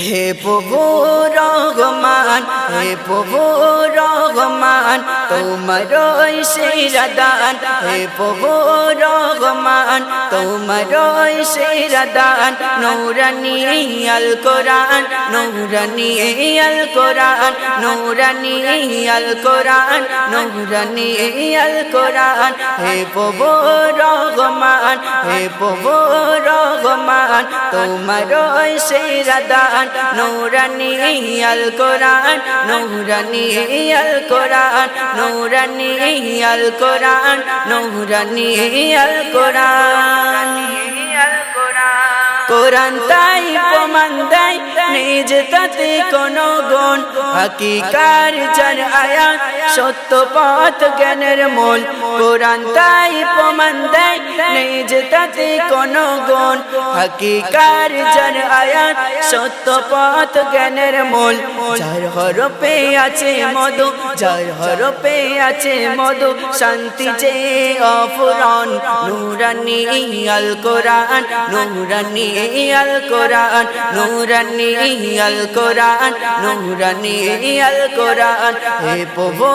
হে প্রভু রহমান, হে প্রভু রহমান, তোমার সেরা দান হে প্রভু রহমান, তোমার সেরা দান নৌরানি আল কোরআন, নৌরানি আল কোরআন, নৌরানি আল কোরআন, নৌরানি আল কোরআন। হে প্রভু রহমান, হে প্রভু রহমান, তোমার সেরা দান নৌরানি আল কোরআন, নৌরানি আল কোরআন, নৌরানি আল কোরআন, নৌরানি আল কোরআন। কোরআন তাই প্রমাণ দেয় নিজ তাতে কোন গুণ। হাকিকার যার আয়াত, সত্য পথ জ্ঞানের মূল। কোরআন তাই প্রমাণ দেয়, নিজ তাতে কোন গুণ। হাকিকার যার আয়াত, সত্য পথ জ্ঞানের মূল। যার হরপে আছে মধু, যার হরপে আছে মধু, শান্তি যে অফুরন। নুরানি আল কোরআন, নুরানি আল কোরআন, নুরানি আল কোরআন নুরানি আল কোরআন। হে প্রভু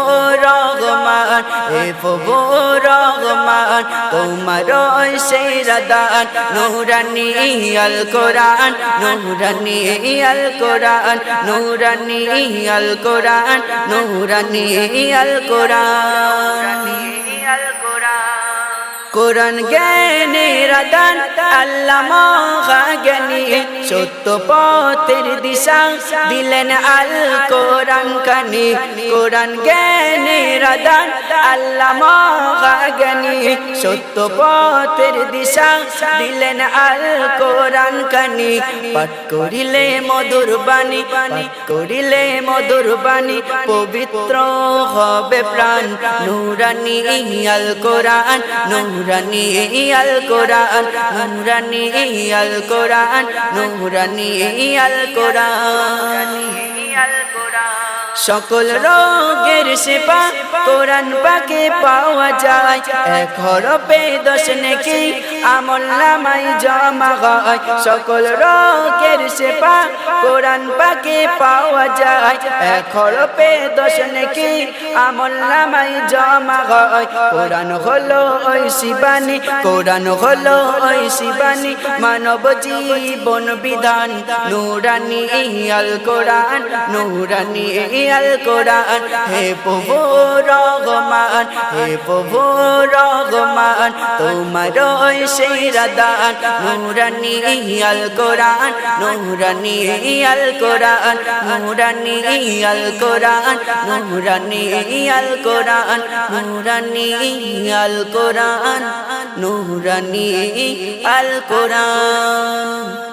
রহমান, হে প্রভু রহমান, তোমার সেরা দান। নুরানি আল কোরআন নুরানি আল কোরআন নুরানি আল কোরআন নুরানি আল কোরআন। কোরআন জ্ঞানের দান আল্লাহ জ্ঞানী সত্য পথের দিশা দিলেন আল কোরআন কানি। কোরআন জ্ঞানের দান আল্লাহ জ্ঞানী সত্য পথের দিশা দিলেন আল কোরআন কানি। পাঠ করিলে মধুর বাণী করিলে মধুর বাণী, পবিত্র হবে প্রাণ। নুরানি আল কোরআন, নুরানি আল কোরআন, নুরানি আল কোরআন। নুরানি আল কোরআন সকল রোগের সেবা কোরআন পাকে পাওয়া যায়। এক হরপে দশ নেকি আমল নামাই জমা হয়। সকল রোগের সেবা কোরআন পাকে পাওয়া যায়। এক হরপে দশ নেকি আমল নামাই জমা হয়। কোরআন হলো ওই শিবানী, কোরআন হলো ওই শিবানী। মানব জীবন বিধান, নুরানি আল কোরআন, নুরানি আল কোরআন। হে প্রভু রহমান, হে প্রভু রহমান, তোমার সেরা দান নুরানি আল কোরআন, নুরানি আল কোরআন, নুরানি আল কোরআন, নুরানি আল কোরআন, নুরানি আল কোরআন, নুরানি আল কোরআন।